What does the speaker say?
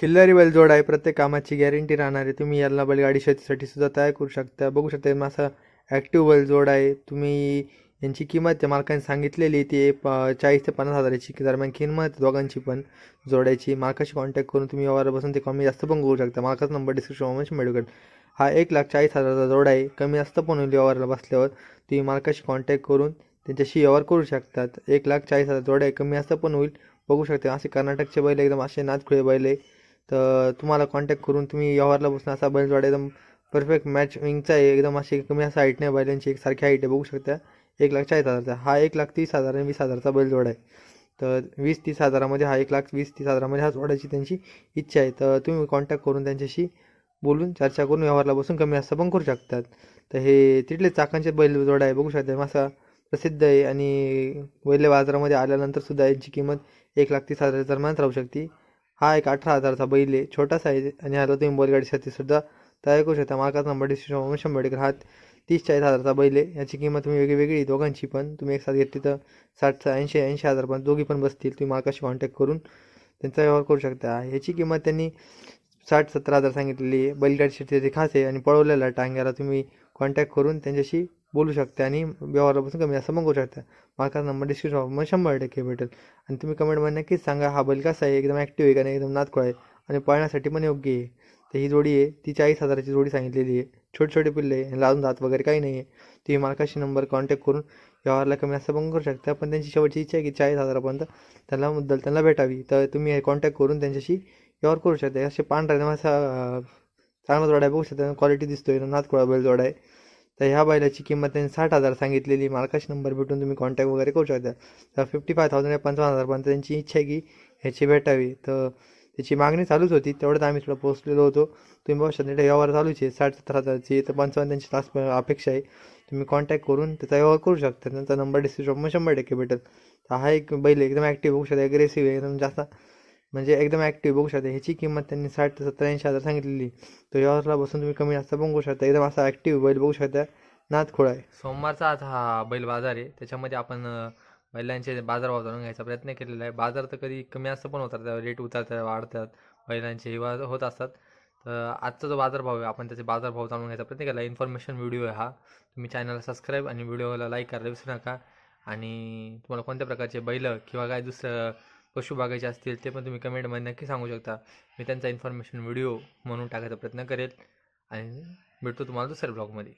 खिल्लारी बैलजोड आहे प्रत्येक कामाची गॅरंटी राहणार आहे. तुम्ही याला बैलगाडी शेतीसाठी सुद्धा तयार करू शकता. बघू शकता मासा ॲक्टिव्ह बैलजोड आहे. तुम्ही यांची किंमत त्या मालकाने सांगितलेली ती प चाळीस ते पन्नास हजाराची दरम्यान किंमत आहे दोघांची पण जोडायची. मालकाशी कॉन्टॅक्ट करून तुम्ही व्यवहार बसून ते कमी जास्त पण करू शकता. मालकाचा नंबर डिस्क्रिप्शनमध्ये मिळू हा एक लाख चाळीस हजाराचा जोड आहे. कमी जास्त पण होईल व्यवहाराला बसल्यावर. तुम्ही मालकाशी कॉन्टॅक्ट करून त्यांच्याशी व्यवहार करू शकतात. एक लाख चाळीस हजार जोड आहे. कमी जास्त पण होईल. बघू शकता असे कर्नाटकचे बैल एकदम असे नाचखुळे बैल आहे. तर तुम्हाला कॉन्टॅक्ट करून तुम्ही व्यवहारला बसून असा बैल जोडा एकदम परफेक्ट मॅच विंगचा आहे. एकदम अशी कमी असा हाईट नाही बैलांची एक सारखी हाईट आहे. बघू शकता. एक लाख चाळीस हजारचा. हा एक लाख तीस हजार आणि वीस हजारचा बैल आहे. तर वीस तीस हजारामध्ये हा एक लाख वीस तीस हजारामध्ये हा जोडायची त्यांची इच्छा आहे. तर तुम्ही कॉन्टॅक्ट करून त्यांच्याशी बोलून चर्चा करून व्यवहारला बसून कमी जास्त पण करू शकतात. तर हे तिथले चाकांचे बैलजोड आहे. बघू शकता. मासा प्रसिद्ध आहे आणि बैल बाजारामध्ये आल्यानंतर सुद्धा यांची किंमत एक लाख तीस हजार दरम्यान राहू शकते. हा एक अठरा हजारचा बैल आहे. छोटासा आहे. आणि ह्याला तुम्ही बैलगाडीसाठी सुद्धा तयार करू शकता. मालकाचा नंबर डिस्क्रिप्शन शंभर आंबेडकर हा तीस चाळीस हजारचा बैल आहे. याची किंमत तुम्ही वेगळी वेगळी दोघांची पण. तुम्ही एक साथ घेतली तर साठ ऐंशी ऐंशी हजार पण दोघी पण बसतील. तुम्ही मालकाशी कॉन्टॅक्ट करून त्यांचा व्यवहार करू शकता. ह्याची किंमत त्यांनी साठ सत्तर हजार सांगितलेली आहे. बैलगाडी शेतीची खास आहे. आणि पळवलेला टांग्याला तुम्ही कॉन्टॅक्ट करून त्यांच्याशी बोलू शकता आणि व्यवहारापासून कमी जास्त मागू शकता. मालकाचा नंबर डिस्क्रिप्शन मग शंभर टक्के भेटेल. आणि तुम्ही कमेंटमध्ये नक्कीच सांगा हा बैल कसा आहे? एकदम ॲक्टिव्ह आहे का नाही? एकदम नातकुळा आहे. आणि पळण्यासाठी पण योग्य आहे. तर ही जोडी आहे. ती चाळीस हजाराची जोडी सांगितलेली आहे. छोटे छोटे पिल्ले आहे. ह्याला अजून दात वगैरे काही नाही आहे. तुम्ही मालकाशी नंबर कॉन्टॅक्ट करून व्यवहारला कमी जास्त पण करू शकता. पण त्यांची शेवटची इच्छा आहे की चाळीस हजारापर्यंत त्यांना मुद्दल त्यांना भेटावी. तर तुम्ही कॉन्टॅक्ट करून त्यांच्याशी व्यवहार करू शकता. असे पांढरा असा चांगला जोडा आहे. बघू शकता. क्वालिटी दिसतोय. नातकुळा बैल जोडा आहे. तर ह्या बैलाची किंमत त्यांनी साठ हजार सांगितलेली. मालकाशी नंबर भेटून तुम्ही कॉन्टॅक्ट वगैरे करू शकता. तर फिफ्टी फाय थाउजंड या पंचावन्न हजारपर्यंत त्यांची इच्छा आहे की ह्याची भेटावी. तर त्याची मागणी चालूच होती. तेवढंच आम्ही थोडं पोहोचलेलो होतो. तुम्ही बघू शकता व्यवहार चालूच आहे. साठ सत्तर हजारची तर पंचावन्न त्यांची लास्ट अपेक्षा आहे. तुम्ही कॉन्टॅक्ट करून त्याचा व्यवहार करू शकता. त्यांचा नंबर डिस्क्रिप्शन शंभर टक्के भेटेल. तर हा एक बैल एकदम ॲक्टिव्ह होऊ शकता ॲग्रेसिव्ह आहे एकदम जास्त म्हणजे एकदम ॲक्टिव्ह बघू शकता. ह्याची किंमत त्यांनी साठ ते सत्तर ऐंशी हजार सांगितलेली. तर व्यवहारला बसून तुम्ही कमी जास्त बघू शकता. एकदम असा ॲक्टिव्ह बैल बघू शकता. नाथ खोळा आहे. सोमवारचा आज हा बैल बाजार आहे. त्याच्यामध्ये आपण बैलांचे बैलांचे बाजारभाव जाणून घ्यायचा प्रयत्न केलेला आहे. बाजार तर कधी कमी असं पण होतात रेट उतरतात वाढतात. बैलांचे हिवा होत असतात. तर आजचा जो बाजारभाव आहे आपण त्याचे बाजारभाव जाणून घ्यायचा प्रयत्न केला इन्फॉर्मेशन व्हिडिओ आहे हा. तुम्ही चॅनलला सबस्क्राईब आणि व्हिडिओला लाईक करायला विसरू नका. आणि तुम्हाला कोणत्या प्रकारचे बैल किंवा काय दुसरं पशु बागायचे असतील ते पण तुम्ही कमेंटमध्ये नक्की सांगू शकता. मी त्यांचा इन्फॉर्मेशन व्हिडिओ म्हणून टाकायचा प्रयत्न करेल. आणि भेटतो तुम्हाला दुसऱ्या ब्लॉगमध्ये